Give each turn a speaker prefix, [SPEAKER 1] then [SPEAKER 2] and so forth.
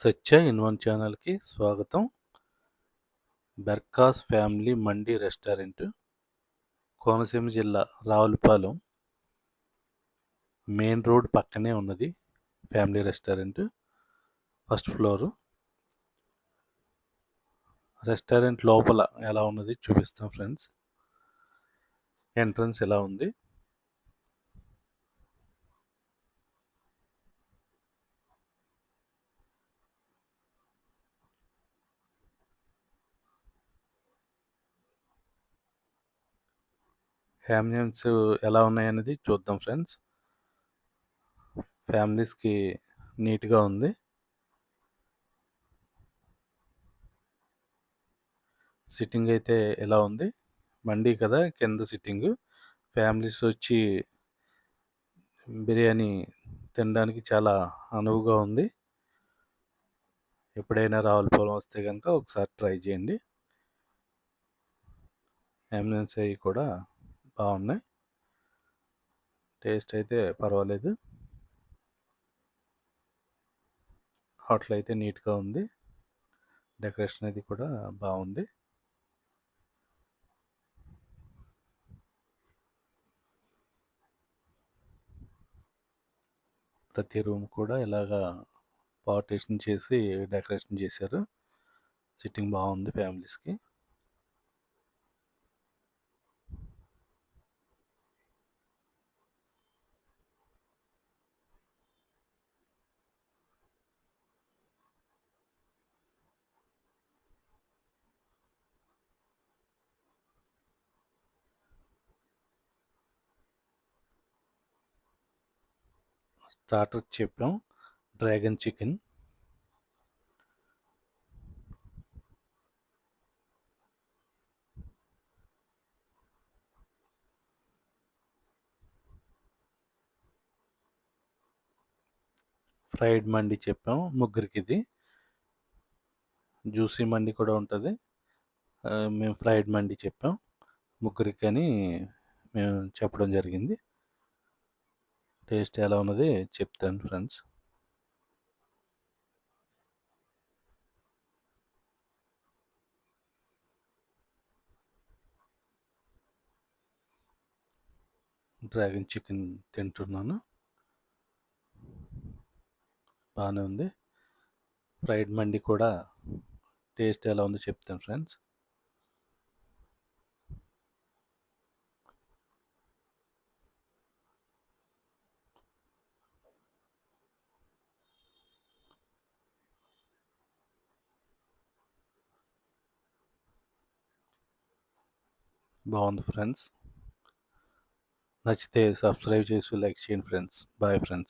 [SPEAKER 1] సత్య in one ఛానల్కి స్వాగతం. బెర్కాస్ ఫ్యామిలీ మండి రెస్టారెంట్ కోనసీమ జిల్లా రావులపాలెం. మెయిన్ రోడ్ పక్కనే ఉన్నది family restaurant first floor. Restaurant లోపల ఎలా ఉన్నది చూపిస్తాం ఫ్రెండ్స్. ఎంట్రన్స్ ఎలా ఉంది? ఫ్యామిలీస్ ఎలా ఉన్నాయనేది చూద్దాం ఫ్రెండ్స్. ఫ్యామిలీస్కి నీట్గా ఉంది. సిట్టింగ్ అయితే ఎలా ఉంది? మండి కదా కింద సిట్టింగ్. ఫ్యామిలీస్ వచ్చి బిర్యానీ తినడానికి చాలా అనువుగా ఉంది. ఎప్పుడైనా రావులపాలెం వస్తే కనుక ఒకసారి ట్రై చేయండి. అంబులెన్స్ అవి కూడా బాగున్నాయి. టేస్ట్ అయితే పర్వాలేదు. హోటల్ అయితే నీట్గా ఉంది. డెకరేషన్ అది కూడా బాగుంది. ప్రతి రూమ్ కూడా ఇలాగా పార్టీషన్ చేసి డెకరేషన్ చేశారు. సిట్టింగ్ బాగుంది ఫ్యామిలీస్కి. స్టార్టర్ చెప్పాం. Dragon chicken. ఫ్రైడ్ మండి చెప్పాం ముగ్గురికి ఇది జ్యూసీ మండి కూడా ఉంటుంది. మేము ఫ్రైడ్ మండి చెప్పాం ముగ్గురికి అని మేము చెప్పడం జరిగింది. టేస్ట్ ఎలా ఉన్నది చెప్తాను ఫ్రెండ్స్. డ్రాగన్ చికెన్ తింటున్నాను. బాగానే ఉంది. ఫ్రైడ్ మండి కూడా టేస్ట్ ఎలా ఉందో చెప్తాను ఫ్రెండ్స్. బాగుంది ఫ్రెండ్స్. నచ్చితే సబ్స్క్రైబ్ చేసి లైక్ చేయండి ఫ్రెండ్స్. Bye friends.